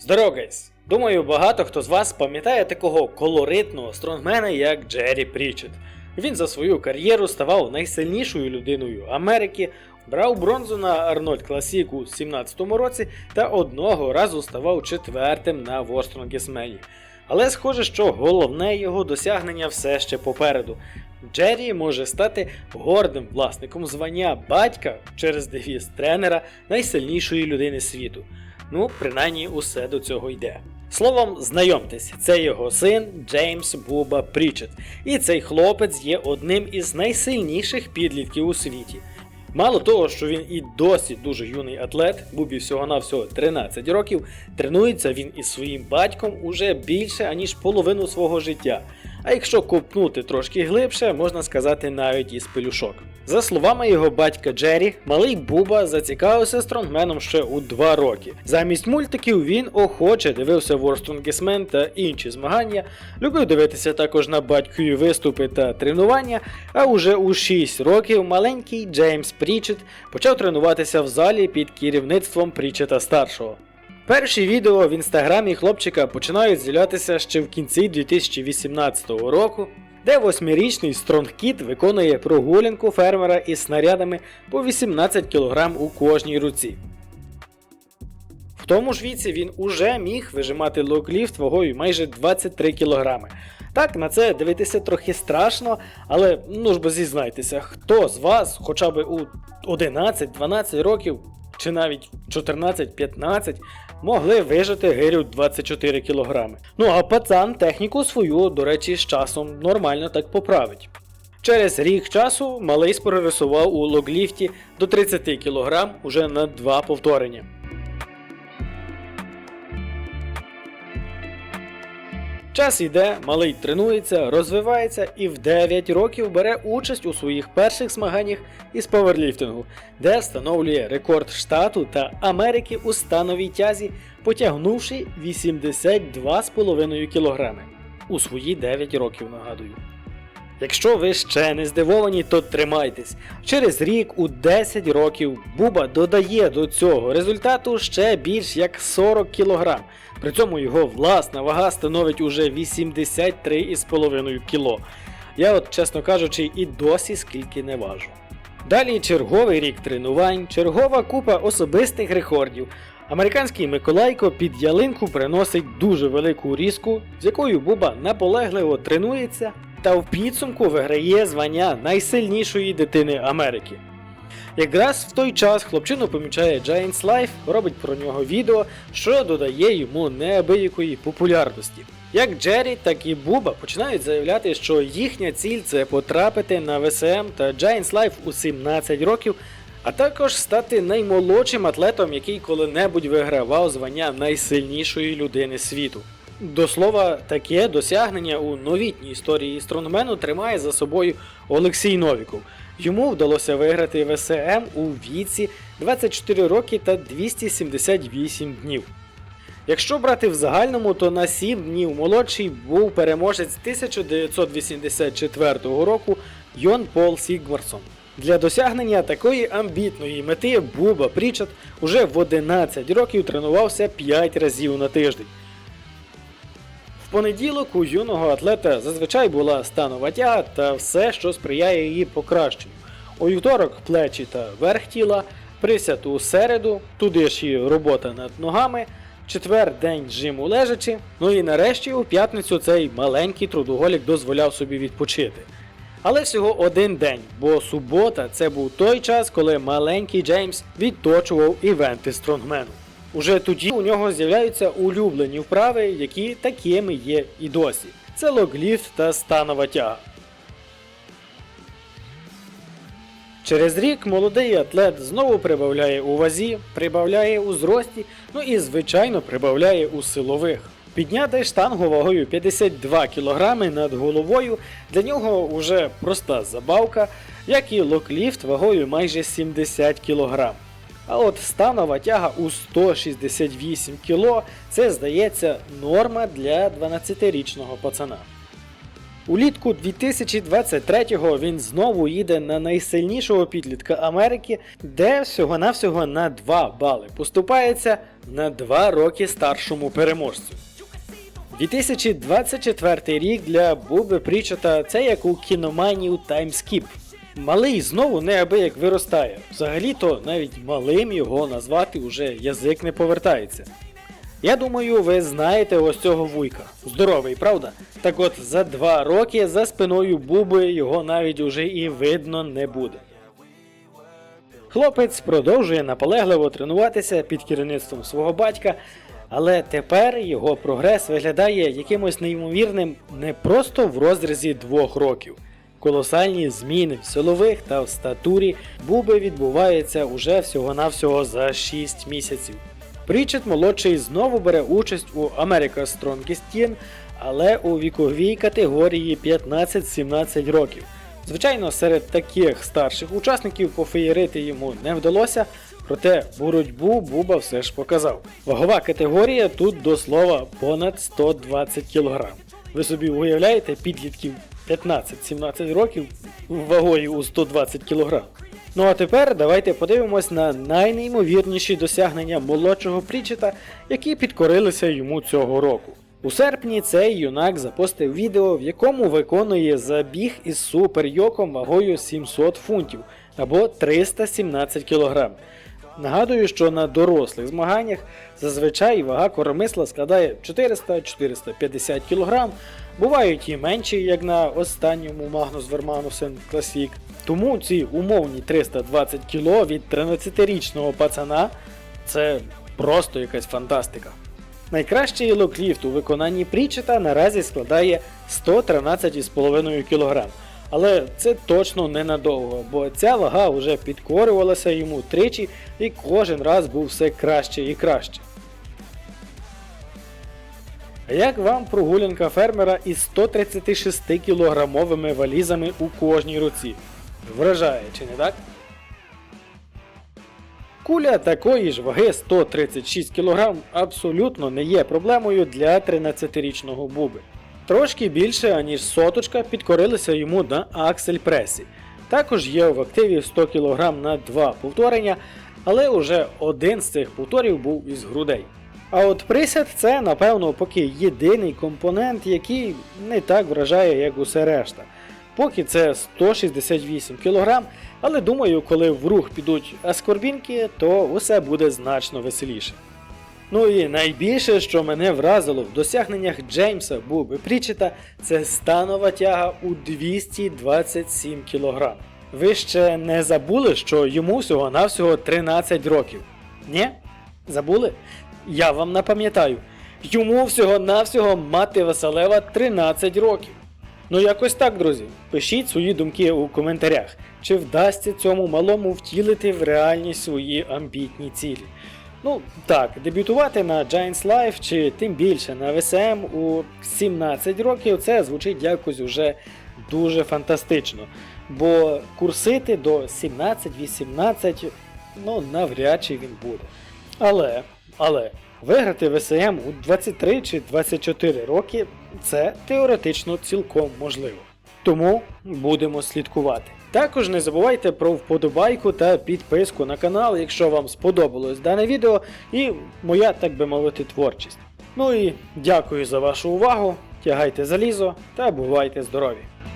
Здорово! Думаю, багато хто з вас пам'ятає такого колоритного стронгмена, як Джері Прічет. Він за свою кар'єру ставав найсильнішою людиною Америки, брав бронзу на Арнольд Класік у 17-му році та одного разу ставав четвертим на Ворстронгесмені. Але схоже, що головне його досягнення все ще попереду. Джері може стати гордим власником звання батька через девіз тренера найсильнішої людини світу. Ну, принаймні, усе до цього йде. Словом, знайомтесь, це його син Джеймс Буба Прічет. І цей хлопець є одним із найсильніших підлітків у світі. Мало того, що він і досі дуже юний атлет, Бубі всього на всього 13 років, тренується він із своїм батьком уже більше аніж половину свого життя. А якщо копнути трошки глибше, можна сказати навіть із пелюшок. За словами його батька Джері, малий Буба зацікавився стронгменом ще у 2 роки. Замість мультиків він охоче дивився Man та інші змагання, любив дивитися також на батькові виступи та тренування. А уже у 6 років маленький Джеймс Прічет почав тренуватися в залі під керівництвом Прічета старшого. Перші відео в інстаграмі хлопчика починають з'являтися ще в кінці 2018 року, де восьмирічний стронгкіт виконує прогулянку фермера із снарядами по 18 кг у кожній руці. В тому ж віці він уже міг вижимати локліфт вагою майже 23 кг. Так, на це дивитися трохи страшно, але ну ж бо зізнайтеся, хто з вас хоча б у 11-12 років чи навіть 14-15 могли вижити гирю 24 кг. Ну а пацан техніку свою, до речі, з часом нормально так поправить. Через рік часу малий спрогресував у логліфті до 30 кг уже на два повторення. Час йде, малий тренується, розвивається і в 9 років бере участь у своїх перших змаганнях із паверліфтингу, де встановлює рекорд штату та Америки у становій тязі, потягнувши 82,5 кг. У свої 9 років нагадую. Якщо ви ще не здивовані, то тримайтесь. Через рік у 10 років Буба додає до цього результату ще більш як 40 кг. При цьому його власна вага становить уже 83,5 кг. Я от, чесно кажучи, і досі скільки не важу. Далі черговий рік тренувань, чергова купа особистих рекордів. Американський Миколайко під ялинку приносить дуже велику різку, з якою Буба наполегливо тренується та в підсумку виграє звання найсильнішої дитини Америки. Якраз в той час хлопчину помічає Giants Life, робить про нього відео, що додає йому неабиякої популярності. Як Джері, так і Буба починають заявляти, що їхня ціль це потрапити на ВСМ та Giants Life у 17 років, а також стати наймолодшим атлетом, який коли-небудь вигравав звання найсильнішої людини світу. До слова, таке досягнення у новітній історії стронгмену тримає за собою Олексій Новіков. Йому вдалося виграти ВСМ у віці 24 роки та 278 днів. Якщо брати в загальному, то на 7 днів молодший був переможець 1984 року Йон Пол Сігмарсон. Для досягнення такої амбітної мети Буба Прічат уже в 11 років тренувався 5 разів на тиждень. Понеділок у юного атлета зазвичай була станова тяга та все, що сприяє її покращенню. У вівторок плечі та верх тіла, присяд у середу, туди ж і робота над ногами, четвер день жиму лежачи, ну і нарешті у п'ятницю цей маленький трудоголік дозволяв собі відпочити. Але всього один день, бо субота це був той час, коли маленький Джеймс відточував івенти стронгмену. Уже тоді у нього з'являються улюблені вправи, які такими є і досі. Це логліфт та станова тяга. Через рік молодий атлет знову прибавляє у вазі, прибавляє у зрості, ну і звичайно прибавляє у силових. Підняти штангу вагою 52 кг над головою для нього вже проста забавка, як і локліфт вагою майже 70 кг. А от станова тяга у 168 кг це здається норма для 12-річного пацана. Улітку 2023-го він знову їде на найсильнішого підлітка Америки, де всього-навсього на 2 бали поступається на 2 роки старшому переможцю. 2024 рік для Буби Прічета це як у кіноманію таймскіп. Малий знову неабияк виростає. Взагалі-то навіть малим його назвати уже язик не повертається. Я думаю, ви знаєте ось цього вуйка. Здоровий, правда? Так от за два роки за спиною Буби його навіть уже і видно не буде. Хлопець продовжує наполегливо тренуватися під керівництвом свого батька, але тепер його прогрес виглядає якимось неймовірним не просто в розрізі двох років. Колосальні зміни в силових та в статурі Буби відбуваються уже всього-навсього за 6 місяців. Прічет молодший знову бере участь у America's Strongest Teen, але у віковій категорії 15-17 років. Звичайно, серед таких старших учасників пофеєрити йому не вдалося, проте боротьбу Буба все ж показав. Вагова категорія тут до слова понад 120 кг. Ви собі уявляєте підлітків 15-17 років вагою у 120 кг. Ну а тепер давайте подивимось на найнеймовірніші досягнення молодшого Прічета, які підкорилися йому цього року. У серпні цей юнак запостив відео, в якому виконує забіг із суперйоком вагою 700 фунтів або 317 кг. Нагадую, що на дорослих змаганнях зазвичай вага коромисла складає 400-450 кг, бувають і менші, як на останньому Magnus Vermanusen Classic. Тому ці умовні 320 кг від 13-річного пацана це просто якась фантастика. Найкращий локліфт у виконанні Прічета наразі складає 113,5 кг. Але це точно ненадовго, бо ця вага вже підкорювалася йому тричі і кожен раз був все краще і краще. Як вам прогулянка фермера із 136 кілограмовими валізами у кожній руці? Вражає, чи не так? Куля такої ж ваги 136 кг абсолютно не є проблемою для 13-річного Буби. Трошки більше, аніж соточка, підкорилися йому на аксель пресі. Також є в активі 100 кг на 2 повторення, але уже один з цих повторів був із грудей. А от присяд це, напевно, поки єдиний компонент, який не так вражає, як усе решта. Поки це 168 кг, але думаю, коли в рух підуть аскорбінки, то усе буде значно веселіше. Ну і найбільше, що мене вразило в досягненнях Джеймса Буби Прічета, це станова тяга у 227 кг. Ви ще не забули, що йому всього-навсього 13 років? Ні? Забули? Я вам напам'ятаю. Йому всього-навсього мати Василева 13 років. Ну якось так, друзі. Пишіть свої думки у коментарях, чи вдасться цьому малому втілити в реальність свої амбітні цілі. Ну так, дебютувати на Giants Life чи тим більше на ВСМ у 17 років це звучить якось уже дуже фантастично. Бо курсити до 17-18 ну навряд чи він буде. Але, але, виграти ВСМ у 23 чи 24 роки це теоретично цілком можливо. Тому будемо слідкувати. Також не забувайте про вподобайку та підписку на канал, якщо вам сподобалось дане відео і моя, так би мовити, творчість. Ну і дякую за вашу увагу, тягайте залізо та бувайте здорові!